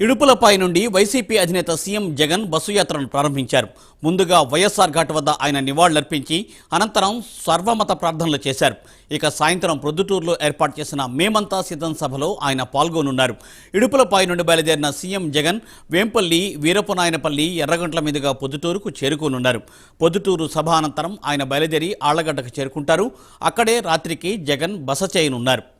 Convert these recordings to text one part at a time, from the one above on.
ఇడుపులపై నుండి వైసీపీ అధినేత CM Jagan bus యాత్రను ప్రారంభించారు. ముందుగా వైఎస్ఆర్ ఘాట్ వద్ద ఆయన నివాళులర్పించి అనంతరం సర్వమత ప్రార్థనలు చేశారు. ఇక సాయంత్రం ప్రొద్దుటూరులో ఏర్పాటు చేసిన మేమంతా సిద్ధం సభలో ఆయన పాల్గొనున్నారు. ఇడుపులపై నుండి బయలుదేరిన సీఎం జగన్ వేంపల్లి వీరపనాయనపల్లి ఎర్రగంట్ల మీదుగా పొద్దుటూరుకు చేరుకోనున్నారు. పొద్దుటూరు సభ అనంతరం ఆయన బయలుదేరి ఆళ్ళగడ్డకు చేరుకుంటారు. అక్కడే రాత్రికి జగన్ బస చేయనున్నారు.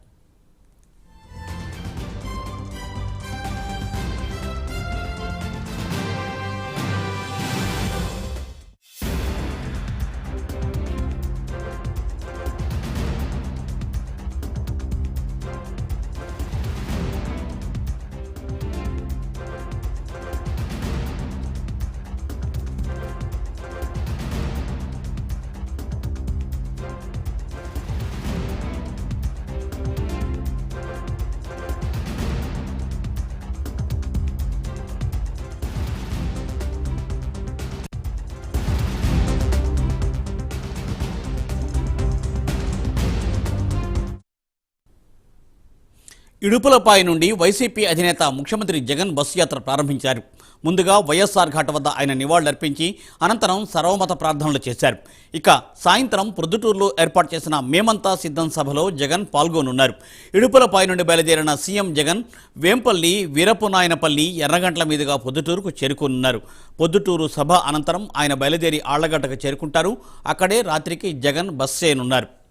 ఇడుపులపాయ నుండి వైసీపీ అధినేత ముఖ్యమంత్రి జగన్ బస్సు యాత్ర ప్రారంభించారు. ముందుగా వైఎస్ఆర్ ఘాట్ వద్ద ఆయన నివాళులర్పించి అనంతరం సర్వమత ప్రార్థనలు చేశారు. ఇక సాయంత్రం ప్రొద్దుటూరులో ఏర్పాటు చేసిన మేమంతా సిద్ధం సభలో జగన్ పాల్గొనున్నారు. ఇడుపులపాయ నుండి బయలుదేరిన సీఎం జగన్ వేంపల్లి వీరపునాయనపల్లి ఎర్రగంట్ల మీదుగా పొద్దుటూరుకు చేరుకోనున్నారు. పొద్దుటూరు సభ అనంతరం ఆయన బయలుదేరి ఆళ్ళగడ్డకు చేరుకుంటారు. అక్కడే రాత్రికి జగన్ బస్ చేయనున్నారు.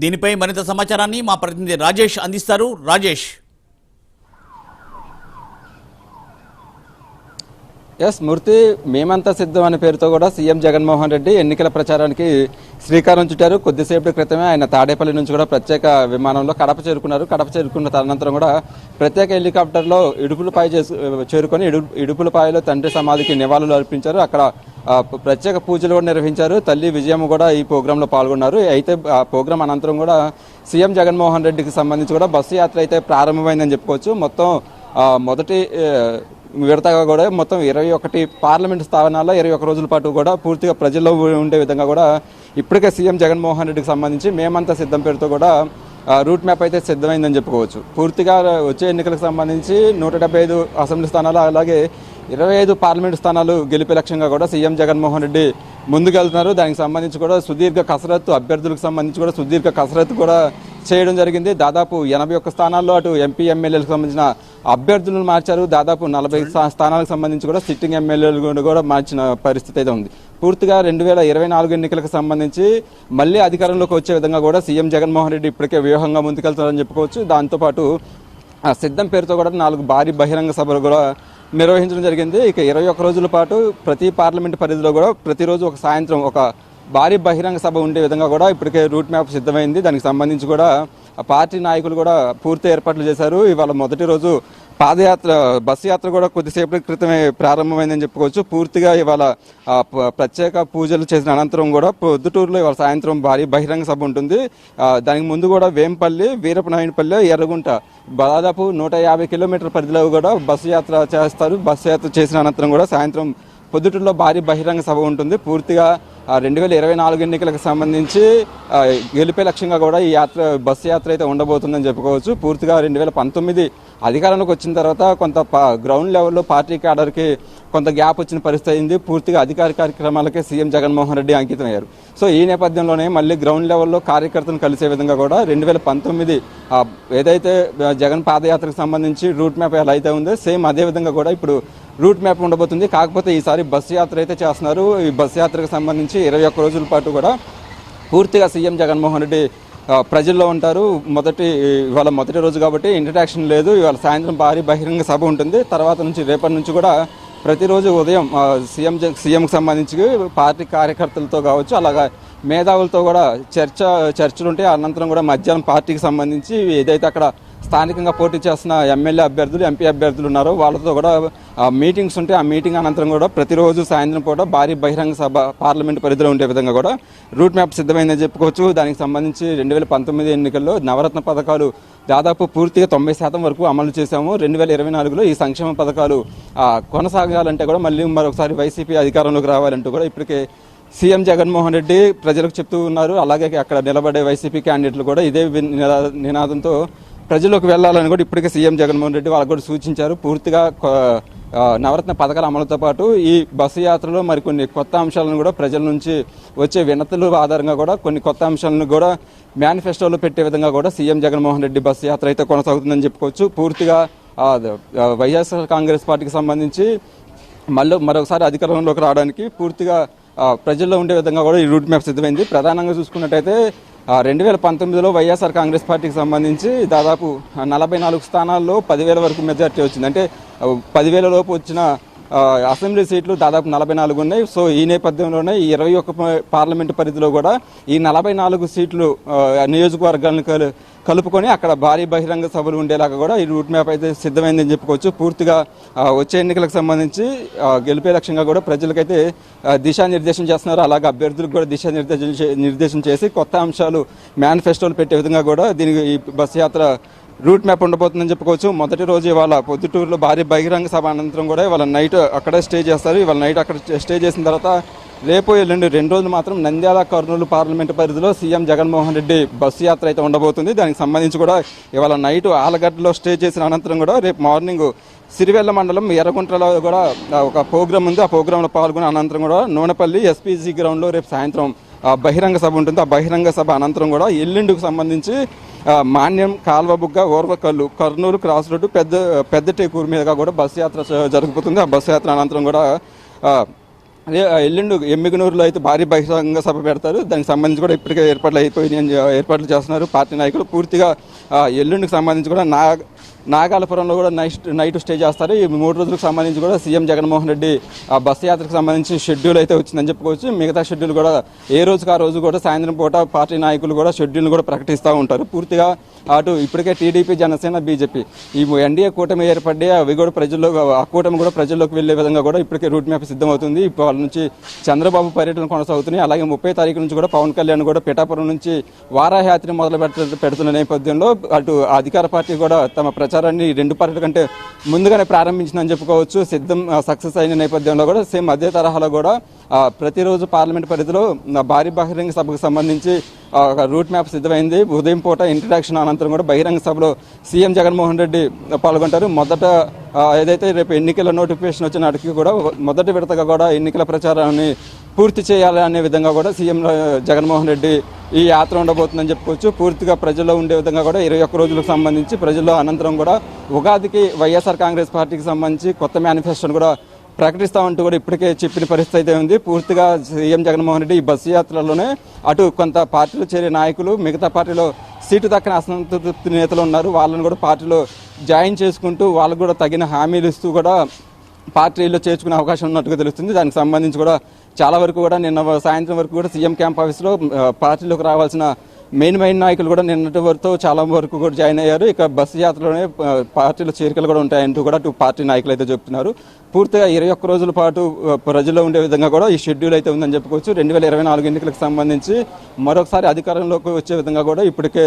దీనిపై మరింత సమాచారాన్ని మా ప్రతినిధి రాజేష్ అందిస్తారు. రాజేష్. ఎస్ మూర్తి మేమంతా సిద్ధం అనే పేరుతో కూడా సీఎం జగన్మోహన్ రెడ్డి ఎన్నికల ప్రచారానికి శ్రీకారం చుట్టారు. కొద్దిసేపటి క్రితమే ఆయన తాడేపల్లి నుంచి కూడా ప్రత్యేక విమానంలో కడప చేరుకున్నారు. కడప చేరుకున్న తదనంతరం కూడా ప్రత్యేక హెలికాప్టర్లో ఇడుపులపాయ చేసు చేరుకొని ఇడు ఇడుపులపాయలో తండ్రి సమాధికి నివాళులు అర్పించారు. అక్కడ ప్రత్యేక పూజలు కూడా నిర్వహించారు. తల్లి విజయమ్మ కూడా ఈ ప్రోగ్రాంలో పాల్గొన్నారు. అయితే ఆ ప్రోగ్రాం అనంతరం కూడా సీఎం జగన్మోహన్ రెడ్డికి సంబంధించి కూడా బస్సు యాత్ర అయితే ప్రారంభమైందని చెప్పుకోవచ్చు. మొత్తం మొదటి విడతగా కూడా మొత్తం ఇరవై ఒకటి పార్లమెంట్ స్థానాల్లో ఇరవై ఒక రోజుల పాటు కూడా పూర్తిగా ప్రజల్లో ఉండే విధంగా కూడా ఇప్పటికే సీఎం జగన్మోహన్ రెడ్డికి సంబంధించి మేమంతా సిద్ధం పేరుతో కూడా రూట్ మ్యాప్ అయితే సిద్ధమైందని చెప్పుకోవచ్చు. పూర్తిగా వచ్చే ఎన్నికలకు సంబంధించి నూట ఐదు అసెంబ్లీ స్థానాలు అలాగే ఇరవై ఐదు పార్లమెంట్ స్థానాలు గెలిపే లక్ష్యంగా కూడా సీఎం జగన్మోహన్ రెడ్డి ముందుకెళ్తున్నారు. దానికి సంబంధించి కూడా సుదీర్ఘ కసరత్తు అభ్యర్థులకు సంబంధించి కూడా సుదీర్ఘ కసరత్తు కూడా చేయడం జరిగింది. దాదాపు ఎనభై ఒక్క స్థానాల్లో అటు ఎంపీ ఎమ్మెల్యేలకు సంబంధించిన అభ్యర్థులను మార్చారు. దాదాపు నలభై స్థానాలకు సంబంధించి కూడా సిట్టింగ్ ఎమ్మెల్యేలు కూడా- కూడా మార్చిన పరిస్థితి అయితే ఉంది. పూర్తిగా రెండు వేల ఇరవై నాలుగు ఎన్నికలకు సంబంధించి మళ్ళీ అధికారంలోకి వచ్చే విధంగా కూడా సీఎం జగన్మోహన్ రెడ్డి ఇప్పటికే వ్యూహంగా ముందుకెళ్తారని చెప్పుకోవచ్చు. దాంతోపాటు ఆ సిద్ధం పేరుతో కూడా నాలుగు భారీ బహిరంగ సభలు కూడా నిర్వహించడం జరిగింది. ఇక ఇరవై ఒక్క రోజుల పాటు ప్రతి పార్లమెంట్ పరిధిలో కూడా ప్రతిరోజు ఒక సాయంత్రం ఒక భారీ బహిరంగ సభ ఉండే విధంగా కూడా ఇప్పటికే రూట్ మ్యాప్ సిద్ధమైంది. దానికి సంబంధించి కూడా పార్టీ నాయకులు కూడా పూర్తి ఏర్పాట్లు చేశారు. ఇవాళ మొదటి రోజు పాదయాత్ర బస్సు యాత్ర కూడా కొద్దిసేపటి క్రితమే ప్రారంభమైందని చెప్పుకోవచ్చు. పూర్తిగా ఇవాళ ప్రత్యేక పూజలు చేసిన అనంతరం కూడా పొద్దుటూరులో ఇవాళ సాయంత్రం భారీ బహిరంగ సభ ఉంటుంది. దానికి ముందు కూడా వేంపల్లి వీరపనాయనపల్లి ఎర్రగుంట దాదాపు నూట యాభై కిలోమీటర్ల పరిధిలో కూడా బస్సు యాత్ర చేస్తారు. బస్సు యాత్ర చేసిన అనంతరం కూడా సాయంత్రం పొద్దుటూరులో భారీ బహిరంగ సభ ఉంటుంది. పూర్తిగా రెండు వేల ఇరవై నాలుగు ఎన్నికలకు సంబంధించి గెలిపే లక్ష్యంగా కూడా ఈ యాత్ర బస్సు యాత్ర అయితే ఉండబోతుందని చెప్పుకోవచ్చు. పూర్తిగా రెండు వేల పంతొమ్మిది అధికారానికి వచ్చిన తర్వాత కొంత పా- గ్రౌండ్ లెవెల్లో పార్టీ క్యాడర్కి కొంత గ్యాప్ వచ్చిన పరిస్థితి అయింది. పూర్తిగా అధికార కార్యక్రమాలకే సీఎం జగన్మోహన్ రెడ్డి అంకితం అయ్యారు సో ఈ నేపథ్యంలోనే మళ్ళీ గ్రౌండ్ లెవెల్లో కార్యకర్తను కలిసే విధంగా కూడా రెండు వేల పంతొమ్మిది ఏదైతే జగన్ పాదయాత్రకు సంబంధించి రూట్ మ్యాప్ ఎలా అయితే ఉందో సేమ్ అదే విధంగా కూడా ఇప్పుడు రూట్ మ్యాప్ ఉండబోతుంది. కాకపోతే ఈసారి బస్సు యాత్ర అయితే చేస్తున్నారు. ఈ బస్సు యాత్రకు సంబంధించి ఇరవై ఒక్క రోజుల పాటు కూడా పూర్తిగా సీఎం జగన్మోహన్ రెడ్డి ప్రజల్లో ఉంటారు. మొదటి ఇవాళ మొదటి రోజు కాబట్టి ఇంటరాక్షన్ లేదు. ఇవాళ సాయంత్రం భారీ బహిరంగ సభ ఉంటుంది. తర్వాత నుంచి రేపటి నుంచి కూడా ప్రతిరోజు ఉదయం సీఎం సీఎంకి సంబంధించి పార్టీ కార్యకర్తలతో కావచ్చు అలాగా మేధావులతో కూడా చర్చ చర్చలు ఉంటాయి అనంతరం కూడా మధ్యాహ్నం పార్టీకి సంబంధించి ఏదైతే అక్కడ స్థానికంగా పోటీ చేస్తున్న ఎమ్మెల్యే అభ్యర్థులు ఎంపీ అభ్యర్థులు ఉన్నారు వాళ్ళతో కూడా మీటింగ్స్ ఉంటే ఆ మీటింగ్ అనంతరం కూడా ప్రతిరోజు సాయంత్రం పూట భారీ బహిరంగ సభ పార్లమెంట్ పరిధిలో ఉండే విధంగా కూడా రూట్ మ్యాప్ సిద్ధమైందని చెప్పుకోవచ్చు. దానికి సంబంధించి రెండు వేల పంతొమ్మిది ఎన్నికల్లో నవరత్న పథకాలు దాదాపు పూర్తిగా తొంభై శాతం వరకు అమలు చేశాము. రెండు వేల ఇరవై నాలుగులో ఈ సంక్షేమ పథకాలు కొనసాగాలంటే కూడా మళ్ళీ మరొకసారి వైసీపీ అధికారంలోకి రావాలంటూ కూడా ఇప్పటికే సీఎం జగన్మోహన్ రెడ్డి ప్రజలకు చెప్తూ ఉన్నారు. అలాగే అక్కడ నిలబడే వైసీపీ క్యాండిడేట్లు కూడా ఇదే నినా- నినాదంతో ప్రజల్లోకి వెళ్ళాలని కూడా ఇప్పటికే సీఎం జగన్మోహన్ రెడ్డి వాళ్ళకు కూడా సూచించారు. పూర్తిగా నవరత్న పథకాల అమలుతో పాటు ఈ బస్సు యాత్రలో మరికొన్ని కొత్త అంశాలను కూడా ప్రజల నుంచి వచ్చే వినతులు ఆధారంగా కూడా కొన్ని కొత్త అంశాలను కూడా మేనిఫెస్టోలో పెట్టే విధంగా కూడా సీఎం జగన్మోహన్ రెడ్డి బస్సు యాత్ర అయితే కొనసాగుతుందని చెప్పుకోవచ్చు. పూర్తిగా వైఎస్ఆర్ కాంగ్రెస్ పార్టీకి సంబంధించి మళ్ళీ మరొకసారి అధికారంలోకి రావడానికి పూర్తిగా ప్రజల్లో ఉండే విధంగా కూడా ఈ రూట్ మ్యాప్ సిద్ధమైంది. ప్రధానంగా చూసుకున్నట్టయితే రెండు వేల పంతొమ్మిదిలో వైఎస్ఆర్ కాంగ్రెస్ పార్టీకి సంబంధించి దాదాపు నలభై నాలుగు స్థానాల్లో పదివేల వరకు మెజార్టీ వచ్చింది. అంటే పదివేల లోపు వచ్చిన అసెంబ్లీ సీట్లు దాదాపు నలభై నాలుగు ఉన్నాయి. సో ఈ నేపథ్యంలోనే ఈ ఇరవై ఒక్క పార్లమెంటు పరిధిలో కూడా ఈ నలభై నాలుగు సీట్లు నియోజకవర్గాలను కలు కలుపుకొని అక్కడ భారీ బహిరంగ సభలు ఉండేలాగా కూడా ఈ రూట్ మ్యాప్ అయితే సిద్ధమైందని చెప్పుకోవచ్చు. పూర్తిగా వచ్చే ఎన్నికలకు సంబంధించి గెలిపే లక్ష్యంగా కూడా ప్రజలకైతే దిశానిర్దేశం చేస్తున్నారు. అలాగే అభ్యర్థులకు కూడా దిశానిర్దేశం చే- నిర్దేశం చేసి కొత్త అంశాలు మేనిఫెస్టోలు పెట్టే విధంగా కూడా దీనికి ఈ బస్సు యాత్ర రూట్ మ్యాప్ ఉండబోతుందని చెప్పుకోవచ్చు. మొదటి రోజు ఇవాళ పొద్దుటూరులో భారీ బహిరంగ సభ అనంతరం కూడా ఇవాళ నైట్ అక్కడే స్టే చేస్తారు. ఇవాళ నైట్ అక్కడ స్టే చేసిన తర్వాత రేపు ఎల్లుండి రెండు రోజులు మాత్రం నంద్యాల కర్నూలు పార్లమెంటు పరిధిలో సీఎం జగన్మోహన్ రెడ్డి బస్సు యాత్ర అయితే ఉండబోతుంది. దానికి సంబంధించి కూడా ఇవాళ నైట్ ఆలగడ్డలో స్టే చేసిన అనంతరం కూడా రేపు మార్నింగ్ సిరివెల్ల మండలం ఎర్రగుంటలో కూడా ఒక ప్రోగ్రామ్ ఉంది. ఆ ప్రోగ్రాంలో పాల్గొన్న అనంతరం కూడా నూనెపల్లి ఎస్పీజీ గ్రౌండ్లో రేపు సాయంత్రం ఆ, బహిరంగ సభ ఉంటుంది. ఆ బహిరంగ సభ అనంతరం కూడా ఎల్లుండికి సంబంధించి మాన్యం కాల్వబుగ్గ ఓర్వకల్లు కర్నూలు క్రాస్ రోడ్డు పెద్ద పెద్దటేకూరు మీదుగా కూడా బస్సు యాత్ర జరగబోతుంది జరుగుతుంది. ఆ బస్సు యాత్ర అనంతరం కూడా అదే ఎల్లుండి ఎమ్మిగనూరులో అయితే భారీ బహిరంగ సభ పెడతారు. దానికి సంబంధించి కూడా ఇప్పటికే ఏర్పాట్లు అయిపోయినాయి అని ఏర్పాట్లు చేస్తున్నారు. పార్టీ నాయకులు పూర్తిగా ఎల్లుండికి సంబంధించి కూడా నా నాగాలపురంలో కూడా నైట్ నైట్ స్టే చేస్తారు. ఈ మూడు రోజులకు సంబంధించి కూడా సీఎం జగన్మోహన్ రెడ్డి ఆ బస్సు యాత్రకు సంబంధించి షెడ్యూల్ అయితే వచ్చిందని చెప్పుకోవచ్చు. మిగతా షెడ్యూల్ కూడా ఏ రోజుకి ఆ రోజు కూడా సాయంత్రం పూట పార్టీ నాయకులు కూడా షెడ్యూల్ కూడా ప్రకటిస్తూ ఉంటారు. పూర్తిగా అటు ఇప్పటికే టీడీపీ జనసేన బీజేపీ ఈ ఎన్డీఏ కూటమి ఏర్పడి అవి కూడా ప్రజల్లో ఆ కూటమి కూడా ప్రజల్లోకి వెళ్ళే విధంగా కూడా ఇప్పటికే రూట్ మ్యాప్ సిద్ధమవుతుంది. ఇప్పుడు వాళ్ళ నుంచి చంద్రబాబు పర్యటన కొనసాగుతున్నాయి. అలాగే ముప్పై తారీఖు నుంచి కూడా పవన్ కళ్యాణ్ కూడా పిఠాపురం నుంచి వారాయాత్ర మొదలు పెడుతున్న నేపథ్యంలో అటు అధికార పార్టీ కూడా తమ ప్రచారాన్ని రెండు పార్టీల కంటే ముందుగానే ప్రారంభించిందని చెప్పుకోవచ్చు. సిద్ధం సక్సెస్ అయిన నేపథ్యంలో కూడా సేమ్ అదే తరహాలో కూడా ప్రతిరోజు పార్లమెంట్ పరిధిలో భారీ బహిరంగ సభకు సంబంధించి ఒక రూట్ మ్యాప్ సిద్ధమైంది. ఉదయం పూట ఇంట్రడక్షన్ అనంతరం కూడా బహిరంగ సభలో సీఎం జగన్మోహన్ రెడ్డి పాల్గొంటారు. మొదట ఏదైతే రేపు ఎన్నికల నోటిఫికేషన్ వచ్చిన నాటికి కూడా మొదటి విడతగా కూడా ఎన్నికల ప్రచారాన్ని పూర్తి చేయాలి అనే విధంగా కూడా సీఎం జగన్మోహన్ రెడ్డి ఈ యాత్ర ఉండబోతుందని చెప్పుకోవచ్చు. పూర్తిగా ప్రజల్లో ఉండే విధంగా కూడా ఇరవై ఒక్క రోజులకు సంబంధించి ప్రజల్లో అనంతరం కూడా ఉగాదికి వైఎస్ఆర్ కాంగ్రెస్ పార్టీకి సంబంధించి కొత్త మేనిఫెస్టోను కూడా ప్రకటిస్తామంటూ కూడా ఇప్పటికే చెప్పిన పరిస్థితి అయితే ఉంది. పూర్తిగా సీఎం జగన్మోహన్ రెడ్డి ఈ బస్సు యాత్రలోనే అటు కొంత పార్టీలో చేరే నాయకులు మిగతా పార్టీలో సీటు దక్కన అసంతృప్తి నేతలు ఉన్నారు. వాళ్ళని కూడా పార్టీలో జాయిన్ చేసుకుంటూ వాళ్ళకు కూడా తగిన హామీలు ఇస్తూ కూడా పార్టీలో చేర్చుకునే అవకాశం ఉన్నట్టుగా తెలుస్తుంది. దానికి సంబంధించి కూడా చాలా వరకు కూడా నిన్న సాయంత్రం వరకు కూడా సీఎం క్యాంప్ ఆఫీస్లో పార్టీలోకి రావాల్సిన మెయిన్ మెయిన్ నాయకులు కూడా నిన్నటి వరకు చాలా వరకు కూడా జాయిన్ అయ్యారు. ఇక బస్సు యాత్రలోనే పార్టీలో చేరికలు కూడా ఉంటాయంటూ కూడా అటు పార్టీ నాయకులు అయితే చెప్తున్నారు. పూర్తిగా ఇరవై ఒక్క రోజుల పాటు ప్రజల్లో ఉండే విధంగా కూడా ఈ షెడ్యూల్ అయితే ఉందని చెప్పుకోవచ్చు. రెండు వేల ఇరవై నాలుగు ఎన్నికలకు సంబంధించి మరొకసారి అధికారంలోకి వచ్చే విధంగా కూడా ఇప్పటికే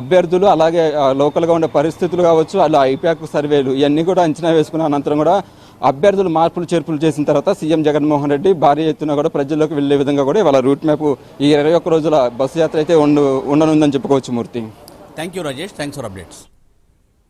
అభ్యర్థులు అలాగే లోకల్గా ఉండే పరిస్థితులు కావచ్చు అలా ఐప్యాక్ సర్వేలు ఇవన్నీ కూడా అంచనా వేసుకున్న అనంతరం కూడా అభ్యర్థులు మార్పులు చేర్పులు చేసిన తర్వాత సీఎం జగన్మోహన్ రెడ్డి భారీ ఎత్తున కూడా ప్రజల్లోకి వెళ్ళే విధంగా కూడా ఇవాళ రూట్ మ్యాప్ ఈ ఇరవై ఒక్క రోజుల బస్సు యాత్ర అయితే ఉండు ఉండనుందని చెప్పుకోవచ్చు Murthy. Thank you Rajesh thanks for updates